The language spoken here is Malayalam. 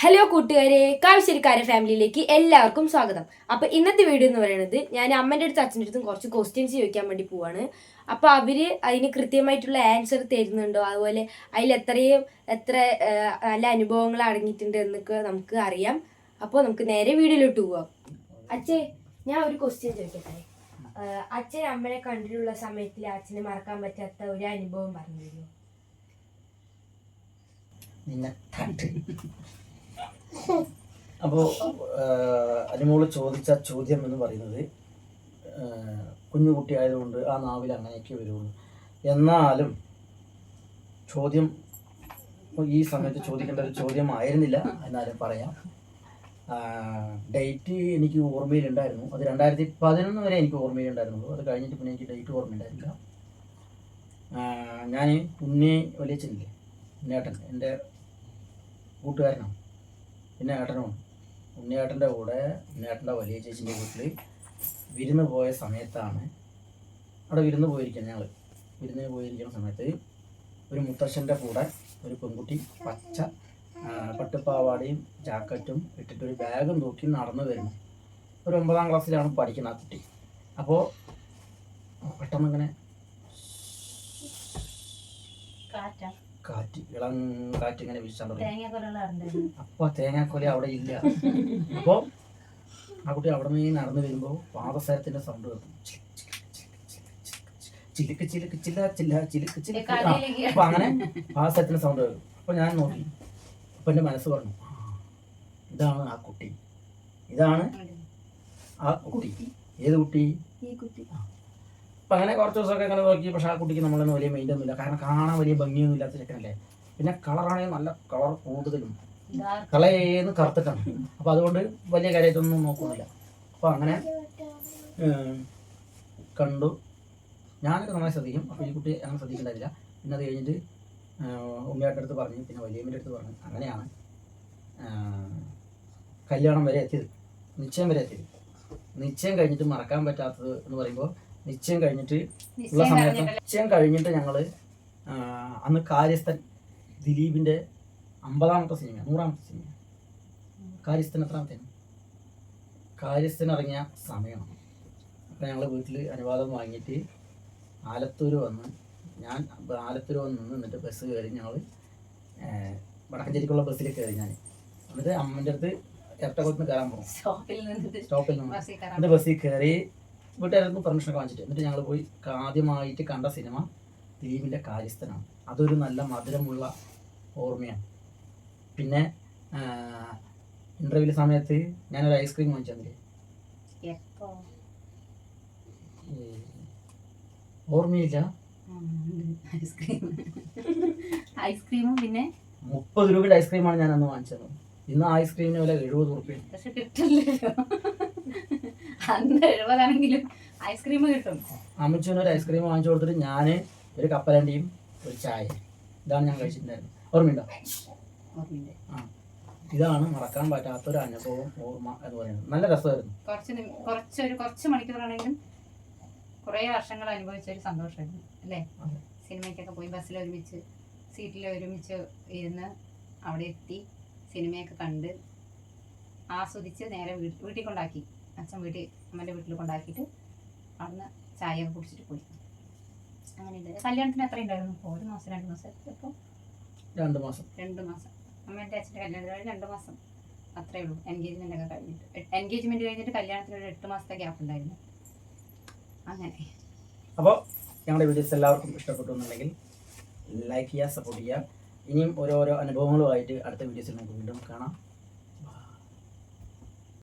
ഹലോ കൂട്ടുകാരെ. കാവശ്ശേരിക്കാര ഫാമിലിയിലേക്ക് എല്ലാവർക്കും സ്വാഗതം. അപ്പോൾ ഇന്നത്തെ വീഡിയോ എന്ന് പറയുന്നത് ഞാൻ അമ്മന്റെ അടുത്ത് അച്ഛന്റെ അടുത്തും കുറച്ച് ക്വസ്റ്റ്യൻസ് ചോദിക്കാൻ വേണ്ടി പോവാണ്. അപ്പോൾ അവർ അതിന് കൃത്യമായിട്ടുള്ള ആൻസർ തരുന്നുണ്ടോ? അതുപോലെ അതിൽ എത്രയും എത്ര നല്ല അനുഭവങ്ങൾ അടങ്ങിയിട്ടുണ്ട് എന്നൊക്കെ നമുക്ക് അറിയാം. അപ്പോൾ നമുക്ക് നേരെ വീഡിയോയിലോട്ട് പോവാം. അച്ഛേ ഞാൻ ഒരു ക്വസ്റ്റ്യൻ ചോദിക്കട്ടെ? അച്ഛൻ അമ്മനെ കണ്ടിട്ടുള്ള സമയത്തിൽ അച്ഛനെ മറക്കാൻ പറ്റാത്ത ഒരു അനുഭവം പറഞ്ഞു അപ്പോൾ അനുമോൾ ചോദിച്ച ചോദ്യം എന്ന് പറയുന്നത് കുഞ്ഞുകുട്ടി കുഞ്ഞു കുട്ടിയായതുകൊണ്ട് ആ നാവിൽ അങ്ങനെയൊക്കെ വരുള്ളൂ. എന്നാലും ചോദ്യം ഈ സമയത്ത് ചോദിക്കേണ്ട ഒരു ചോദ്യമായിരുന്നില്ല എന്നാലും പറയാം. ഡേറ്റ് എനിക്ക് ഓർമ്മയിലുണ്ടായിരുന്നു. അത് രണ്ടായിരത്തി പതിനൊന്ന് വരെ എനിക്ക് ഓർമ്മയിലുണ്ടായിരുന്നുള്ളൂ അത് കഴിഞ്ഞിട്ട് പിന്നെ എനിക്ക് ഡേറ്റ് ഓർമ്മയുണ്ടായിരുന്നില്ല ഞാൻ ഉണ്ണി വലിയച്ചനില്ലേ നേട്ടൻ എന്റെ കൂട്ടുകാരനാണ്. പിന്നെ ഏട്ടനും ഉണ്ണിയേട്ടന്റെ കൂടെ ഉണ്ണിയേട്ടന്റെ വലിയ ചേച്ചിന്റെ വീട്ടിൽ വിരുന്ന് പോയ സമയത്താണ്. അവിടെ വിരുന്ന് പോയിരിക്കുന്നത് ഞങ്ങൾ വിരുന്ന് പോയിരിക്കുന്ന സമയത്ത് ഒരു മുത്തശ്ശന്റെ കൂടെ ഒരു പെൺകുട്ടി പച്ച പട്ടുപ്പാവാടയും ജാക്കറ്റും ഇട്ടിട്ട് ഒരു ബാഗും തൂക്കി നടന്നു വരുന്നു. ഒരു ഒമ്പതാം ക്ലാസ്സിലാണ് പഠിക്കുന്നത് ആ കുട്ടി. അപ്പോൾ പെട്ടെന്ന് ഇങ്ങനെ കാറ്റാ. കാറ്റ് ഇളം കാറ്റ് ഇങ്ങനെ വീശാൻ തുടങ്ങി. അപ്പോൾ തേങ്ങാക്കൊല അവിടെ ഇല്ല. അപ്പോൾ ആ കുട്ടി അവിടെ നിന്ന് നടന്നു വരുമ്പോൾ പാദസരത്തിന്റെ സൗണ്ട് കേൾക്കും. ചിലുക്ക് ചിലുക്ക് ചില്ല ചില്ല ചിലുക്ക് ചിലുക്ക് അപ്പൊ അങ്ങനെ പാദസരത്തിന്റെ സൗണ്ട് കേൾക്കും. അപ്പൊ ഞാൻ നോക്കി. അപ്പൊ എന്റെ മനസ്സ് പറഞ്ഞു ഇതാണ് ആ കുട്ടി. ഇതാണ് ആ കുട്ടി. ഏത് കുട്ടി? ഈ കുട്ടി. അപ്പൊ അങ്ങനെ കുറച്ച് ദിവസമൊക്കെ അങ്ങനെ നോക്കി. പക്ഷേ ആ കുട്ടിക്ക് നമ്മളൊന്നും വലിയ മൈൻഡ് ഒന്നുമില്ല. കാരണം കാണാൻ വലിയ ഭംഗിയൊന്നും ഇല്ലാത്ത ചെക്കനല്ലേ പിന്നെ കളറാണെങ്കിൽ നല്ല കളർ കൂടുതലും കളയേന്ന് കറുത്തിട്ടാണ്. അപ്പോൾ അതുകൊണ്ട് വലിയ കാര്യമായിട്ടൊന്നും നോക്കുന്നില്ല. അപ്പോൾ അങ്ങനെ കണ്ടു. ഞാനൊക്കെ നന്നായി ശ്രദ്ധിക്കും. അപ്പോൾ ഈ കുട്ടി അങ്ങനെ ശ്രദ്ധിക്കേണ്ടതില്ല. പിന്നെ അത് കഴിഞ്ഞിട്ട് ഉമ്മയാട്ട അടുത്ത് പറഞ്ഞു. പിന്നെ വലിയമ്മയുടെ അടുത്ത് പറഞ്ഞു. അങ്ങനെയാണ് കല്യാണം വരെ എത്തിയത്. നിശ്ചയം വരെ എത്തിയത്. നിശ്ചയം കഴിഞ്ഞിട്ട് മറക്കാൻ പറ്റാത്തത് എന്ന് പറയുമ്പോൾ നിശ്ചയം കഴിഞ്ഞിട്ട് ഉള്ള സമയത്ത് നിശ്ചയം കഴിഞ്ഞിട്ട് ഞങ്ങൾ അന്ന് കാര്യസ്ഥൻ ദിലീപിന്റെ അമ്പതാമത്തെ സിനിമ നൂറാമത്തെ സിനിമ കാര്യസ്ഥൻ എത്രാമത്തെ കാര്യസ്ഥൻ ഇറങ്ങിയ സമയമാണ് അപ്പം ഞങ്ങൾ വീട്ടിൽ അനുവാദം വാങ്ങിയിട്ട് ആലത്തൂർ വന്ന് ഞാൻ ആലത്തൂർ വന്ന് നിന്ന് എന്നിട്ട് ബസ് കയറി ഞങ്ങൾ വടക്കഞ്ചേരിക്കുള്ള ബസ്സിൽ കയറി ഞാൻ എന്നിട്ട് അമ്മന്റെ അടുത്ത് എറട്ടകുളത്ത് നിന്ന് കയറാൻ പോകും സ്റ്റോപ്പിൽ നിന്നിട്ട് സ്റ്റോപ്പിൽ നിന്ന്. എന്നിട്ട് ബസ്സിൽ കയറി വീട്ടുകാരൊന്നും പെർമിഷനൊക്കെ വാങ്ങിച്ചിട്ട് എന്നിട്ട് ഞങ്ങൾ പോയി ആദ്യമായിട്ട് കണ്ട സിനിമ ദിലീപിന്റെ കാര്യസ്ഥനാണ്. അതൊരു നല്ല മധുരമുള്ള ഓർമ്മയാണ്. പിന്നെ ഇന്റർവ്യൂ സമയത്ത് ഞാനൊരു ഐസ്ക്രീം വാങ്ങിച്ചു തന്നില്ലേ? ഓർമ്മയില്ല. ഐസ്ക്രീം ഐസ്ക്രീമും പിന്നെ? മുപ്പത് രൂപയുടെ ഐസ്ക്രീമാണ് ഞാൻ അന്ന് വാങ്ങിച്ചത്. ഇന്ന് ഐസ്ക്രീമിന് വില എഴുപത് റുപ്യ പക്ഷെ കിട്ടില്ലല്ലോ അന്ന് എഴുപതാണെങ്കിലും ഐസ്ക്രീം കിട്ടും. അമ്മച്ചൂന് ഒരു ഐസ്ക്രീം വാങ്ങിച്ചു കൊടുത്തിട്ട് ഞാൻ ഒരു കപ്പലണ്ടിയും ഒരു ചായ ഇതാണ് ഞാൻ കഴിച്ചിട്ടുണ്ടായിരുന്നത്. ഓർമ്മയുണ്ടോ? ഓർമ്മയുണ്ട്. ഇതാണ് മറക്കാൻ പറ്റാത്ത ഒരു അനുഭവം ഓർമ്മ എന്ന് പറയുന്നത്. നല്ല രസമായിരുന്നു. കുറച്ച് കുറച്ചൊരു കുറച്ച് മണിക്കൂറാണെങ്കിലും കുറേ വർഷങ്ങൾ അനുഭവിച്ച ഒരു സന്തോഷമായിരുന്നു അല്ലേ? സിനിമയ്ക്കൊക്കെ പോയി ബസ്സിൽ ഒരുമിച്ച് സീറ്റിൽ ഒരുമിച്ച് ഇരുന്ന് അവിടെ എത്തി സിനിമയൊക്കെ കണ്ട് ആസ്വദിച്ച് നേരെ വീട്ടിൽ കൊണ്ടാക്കി. അച്ഛൻ വീട്ടിൽ അമ്മന്റെ വീട്ടിൽ കൊണ്ടാക്കിയിട്ട് അവിടുന്ന് ചായ ഒക്കെ കുടിച്ചിട്ട് പോയി. അങ്ങനെ ഉണ്ട് കല്യാണത്തിന് എത്ര ഉണ്ടായിരുന്നു? ഒരു മാസം രണ്ട് മാസം. ഇപ്പോൾ രണ്ട് മാസം. രണ്ട് മാസം. അമ്മേന്റെ അച്ഛന്റെ കല്യാണത്തിന് രണ്ട് മാസം അത്രേ ഉള്ളൂ. എൻഗേജ്മെന്റ് ഒക്കെ കഴിഞ്ഞിട്ട്. എൻഗേജ്മെന്റ് കഴിഞ്ഞിട്ട് കല്യാണത്തിന് ഒരു എട്ട് മാസത്തെ ഗ്യാപ്പ് ഉണ്ടായിരുന്നു. അങ്ങനെ. അപ്പോൾ ഞങ്ങളുടെ വീഡിയോസ് എല്ലാവർക്കും ഇഷ്ടപ്പെട്ടു എന്നുണ്ടെങ്കിൽ ലൈക്ക് ചെയ്യുക സപ്പോർട്ട് ചെയ്യുക. ഇനിയും ഓരോരോ അനുഭവങ്ങളുമായിട്ട് അടുത്ത വീഡിയോസിൽ നമുക്ക് വീണ്ടും കാണാം.